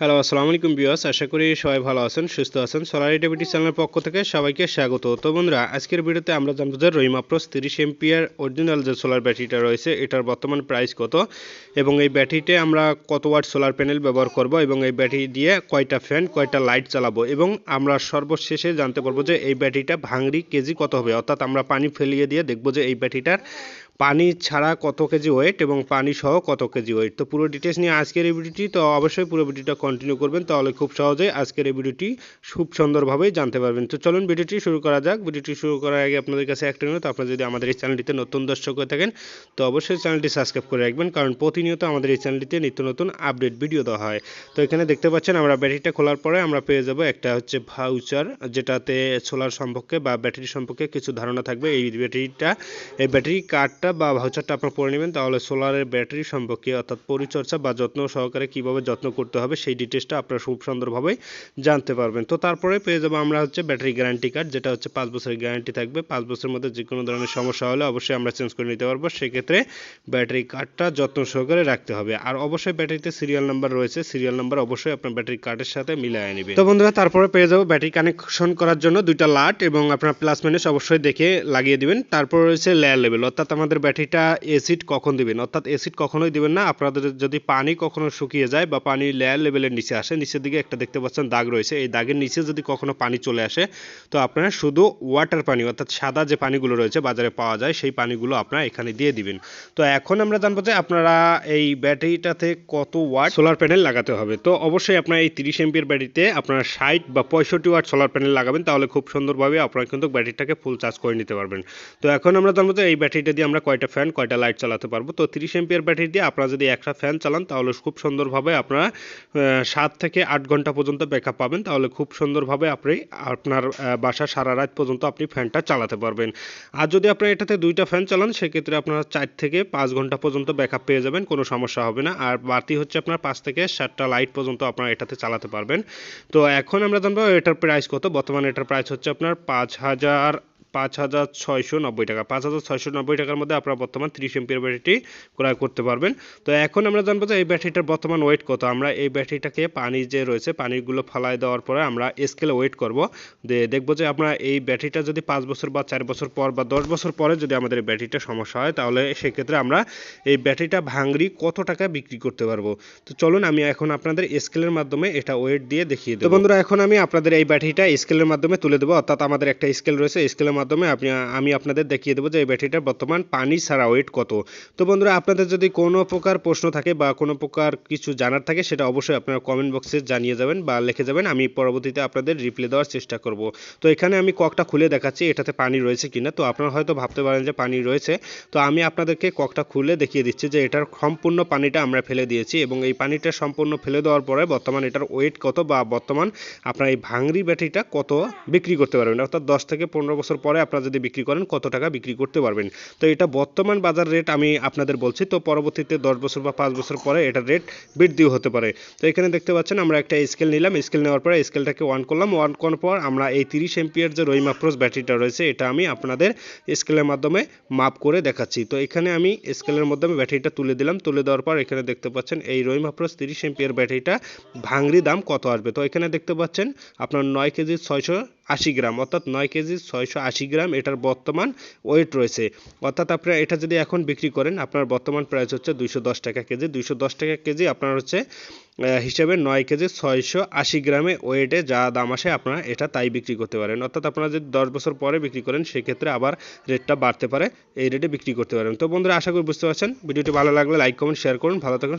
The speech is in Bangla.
হ্যালো আসসালামু আলাইকুম বিয়াস আশা করি সবাই ভালো আছেন, সুস্থ আছেন। সোলার টিভিটি চ্যানেলের পক্ষ থেকে সবাইকে স্বাগত। তো বন্ধুরা, আজকের ভিডিওতে আমরা জানব যে রহিমাপ্রোস তিরিশ এমপিয়ার অরিজিনাল যে সোলার ব্যাটারিটা রয়েছে, এটার বর্তমান প্রাইস কত? এবং এই ব্যাটারিতে আমরা কত ওয়াট সোলার প্যানেল ব্যবহার করব? এবং এই ব্যাটারি দিয়ে কয়টা ফ্যান কয়টা লাইট চালাবো? এবং আমরা সর্বশেষে জানতে পারব যে এই ব্যাটারিটা ভাঙড়ি কেজি কত হবে? অর্থাৎ আমরা পানি ফেলিয়ে দিয়ে দেখব যে এই ব্যাটারিটার পানি ছাড়া কত কেজি ওয়েট এবং পানি সহ কত কেজি ওয়েট তো পুরো ডিটেলস নিয়ে আজকের এই ভিডিওটি তো অবশ্যই পুরো ভিডিওটা কন্টিনিউ করবেন, তাহলে খুব সহজেই আজকের এই ভিডিওটি খুব সুন্দরভাবেই জানতে পারবেন। তো চলুন ভিডিওটি শুরু করা যাক। ভিডিওটি শুরু করার আগে আপনাদের কাছে একটা অনুরোধ, আপনারা যদি আমাদের এই চ্যানেলটিতে নতুন দর্শক হয়ে থাকেন, তো অবশ্যই চ্যানেলটি সাবস্ক্রাইব করে রাখবেন, কারণ প্রতিনিয়ত আমাদের এই চ্যানেলটিতে নিত্য নতুন আপডেট ভিডিও দেওয়া হয়। তো এখানে দেখতে পাচ্ছেন আমরা ব্যাটারিটা খোলার পরে আমরা পেয়ে যাব একটা হচ্ছে ভাউচার যেটাতে সোলার সম্পর্কে বা ব্যাটারি সম্পর্কে কিছু ধারণা থাকবে। এই ব্যাটারিটা এই ব্যাটারি কার্ডটা বা ভাউচারটা আপনারা পড়ে নেবেন, তাহলে সোলারের ব্যাটারি সম্পর্কে অর্থাৎ পরিচর্যা বা যত্ন সহকারে কীভাবে যত্ন করতে হবে সেই ডিটেলসটা আপনারা খুব সুন্দরভাবে জানতে পারবেন। তো তারপরে পেয়ে যাব আমরা হচ্ছে ব্যাটারি গ্যারান্টি কার্ড যেটা হচ্ছে পাঁচ বছরের গ্যারান্টি থাকবে। পাঁচ বছরের মধ্যে যে কোনো ধরনের সমস্যা হলে অবশ্যই আমরা চেঞ্জ করে নিতে পারব। সেক্ষেত্রে ব্যাটারি কার্ডটা যত্ন সহকারে রাখতে হবে। আর অবশ্যই ব্যাটারিতে সিরিয়াল নাম্বার রয়েছে সিরিয়াল নাম্বার অবশ্যই আপনার ব্যাটারি কার্ডের সাথে মিলিয়ে নেবে। তো বন্ধুরা, তারপরে পেয়ে যাব ব্যাটারি কানেকশন করার জন্য দুইটা লাট এবং আপনার প্লাস মাইনাস অবশ্যই দেখে লাগিয়ে দিবেন। তারপর রয়েছে লেয়ার লেভেল অর্থাৎ আমাদের ব্যাটারিটা এসিড কখন দিবেন? অর্থাৎ এসিড কখনোই দিবেন না। আপনাদের যদি পানি কখনো শুকিয়ে যায় বা পানি লেয়ার লেভেলের নিচে আসে, নিচের দিকে একটা দেখতে পাচ্ছেন দাগ রয়েছে। এই দাগের নিচে যদি কখনো পানি চলে আসে, তো আপনারা শুধু ওয়াটার পানি, অর্থাৎ সাদা যে পানিগুলো রয়েছে বাজারে পাওয়া যায়, সেই পানিগুলো আপনারা এখানে দিয়ে দিবেন। তো এখন আমরা জানব যে আপনারা এই ব্যাটারিটাতে কত ওয়াট সোলার প্যানেল লাগাতে হবে। তো অবশ্যই আপনার এই তিরিশ এমপির ব্যাটারিতে আপনারা ষাট বা পঁয়ষট্টি ওয়াট সোলার প্যানেল লাগাবেন, তাহলে খুব সুন্দরভাবে আপনারা কিন্তু ব্যাটারিটাকে ফুল চার্জ করে নিতে পারবেন। তো এখন আমরা জানব যে এই ব্যাটারিটা দিয়ে আমরা কয়টা ফ্যান কয়টা লাইট চালাতে পারব। তো তিরিশ এমপিয়ার ব্যাটারি দিয়ে আপনারা যদি একটা ফ্যান চালান, তাহলে খুব সুন্দরভাবে আপনারা সাত থেকে আট ঘণ্টা পর্যন্ত ব্যাকআপ পাবেন। তাহলে খুব সুন্দরভাবে আপনি, আপনার বাসা সারা রাত পর্যন্ত আপনি ফ্যানটা চালাতে পারবেন। আর যদি আপনার এটাতে দুইটা ফ্যান চালান, সেক্ষেত্রে আপনারা চার থেকে পাঁচ ঘণ্টা পর্যন্ত ব্যাকআপ পেয়ে যাবেন, কোনো সমস্যা হবে না। আর বাড়তি হচ্ছে আপনার পাঁচ থেকে সাতটা লাইট পর্যন্ত আপনারা এটাতে চালাতে পারবেন। তো এখন আমরা জানব এটার প্রাইস কত। বর্তমানে এটার প্রাইস হচ্ছে আপনার পাঁচ হাজার পাঁচ হাজার ছয়শো নব্বই টাকা। পাঁচ হাজার ছয়শো নব্বই টাকার মধ্যে আপনারা বর্তমান ত্রিশ এমপিয়ার ব্যাটারিটি ক্রয় করতে পারবেন। তো এখন আমরা জানব যে এই ব্যাটারিটার বর্তমান ওয়েট কত? আমরা এই ব্যাটারিটাকে পানি যে রয়েছে, পানিগুলো ফালাই দেওয়ার পরে আমরা স্কেলে ওয়েট করব। দেখব যে আমরা এই ব্যাটারিটা যদি পাঁচ বছর বা চার বছর পর বা দশ বছর পরে যদি আমাদের ব্যাটারিটা সমস্যা হয়, তাহলে সেক্ষেত্রে আমরা এই ব্যাটারিটা ভাঙড়ি কত টাকা বিক্রি করতে পারব? তো চলুন আমি এখন আপনাদের স্কেলের মাধ্যমে এটা ওয়েট দিয়ে দেখিয়ে দেবো। বন্ধুরা, এখন আমি আপনাদের এই ব্যাটারিটা স্কেলের মাধ্যমে তুলে দেবো। অর্থাৎ আমাদের একটা স্কেল রয়েছে স্কেলের মাধ্যমে আপনি, আমি আপনাদের দেখিয়ে দেবো যে এই ব্যাটারিটার বর্তমান পানি ছাড়া ওয়েট কত। তো বন্ধুরা, আপনাদের যদি কোনো প্রকার প্রশ্ন থাকে বা কোনো প্রকার কিছু জানার থাকে, সেটা অবশ্যই আপনারা কমেন্ট বক্সে জানিয়ে যাবেন বা লিখে যাবেন, আমি পরবর্তীতে আপনাদের রিপ্লাই দেওয়ার চেষ্টা করব। তো এখানে আমি ককটা খুলে দেখাচ্ছি, এটাতে পানি রয়েছে কিনা। তো আপনারা হয়তো ভাবতে পারেন যে পানি রয়েছে। তো আমি আপনাদেরকে ককটা খুলে দেখিয়ে দিচ্ছি যে এটার সম্পূর্ণ পানিটা আমরা ফেলে দিয়েছি এবং এই পানিটা সম্পূর্ণ ফেলে দেওয়ার পরে বর্তমান এটার ওয়েট কত বা বর্তমান আপনার এই ভাঙড়ি ব্যাটারিটা কত বিক্রি করতে পারবেন। অর্থাৎ দশ থেকে পনেরো বছর পরে আপনারা যদি বিক্রি করেন, কত টাকা বিক্রি করতে পারবেন। তো এটা বর্তমান বাজার রেট আমি আপনাদের বলছি, তো পরবর্তীতে দশ বছর বা পাঁচ বছর পরে এটার রেট বৃদ্ধিও হতে পারে। তো এখানে দেখতে পাচ্ছেন, আমরা একটা স্কেল নিলাম। স্কেল নেওয়ার পরে স্কেলটাকে ওয়ান করলাম। ওয়ান করার পর আমরা এই তিরিশ এমপিয়ার যে রহিমা প্রোস ব্যাটারিটা রয়েছে, এটা আমি আপনাদের স্কেলের মাধ্যমে মাপ করে দেখাচ্ছি। তো এখানে আমি স্কেলের মাধ্যমে ব্যাটারিটা তুলে দিলাম। তুলে দেওয়ার পর এখানে দেখতে পাচ্ছেন, এই রহিমা প্রোস তিরিশ এমপিয়ার ব্যাটারিটা ভাঙড়ি দাম কত আসবে? তো এখানে দেখতে পাচ্ছেন, আপনার নয় কেজি ছয়শো আশি গ্রাম, অর্থাৎ নয় কেজি ছয়শো আশি গ্রাম এটার বর্তমান ওয়েট রয়েছে। অর্থাৎ আপনারা এটা যদি এখন বিক্রি করেন, আপনার বর্তমান প্রাইস হচ্ছে দুইশো দশ টাকা কেজি। দুইশো দশ টাকা কেজি আপনার হচ্ছে হিসেবে নয় কেজি ছয়শো আশি গ্রামে ওয়েটে যা দাম আসে আপনারা এটা তাই বিক্রি করতে পারেন। অর্থাৎ আপনারা যদি দশ বছর পরে বিক্রি করেন, সেক্ষেত্রে আবার রেটটা বাড়তে পারে, এই রেটে বিক্রি করতে পারেন। তো বন্ধুরা, আশা করি বুঝতে পারছেন। ভিডিওটি ভালো লাগলে লাইক কমেন্ট শেয়ার করুন। ভালো থাকুন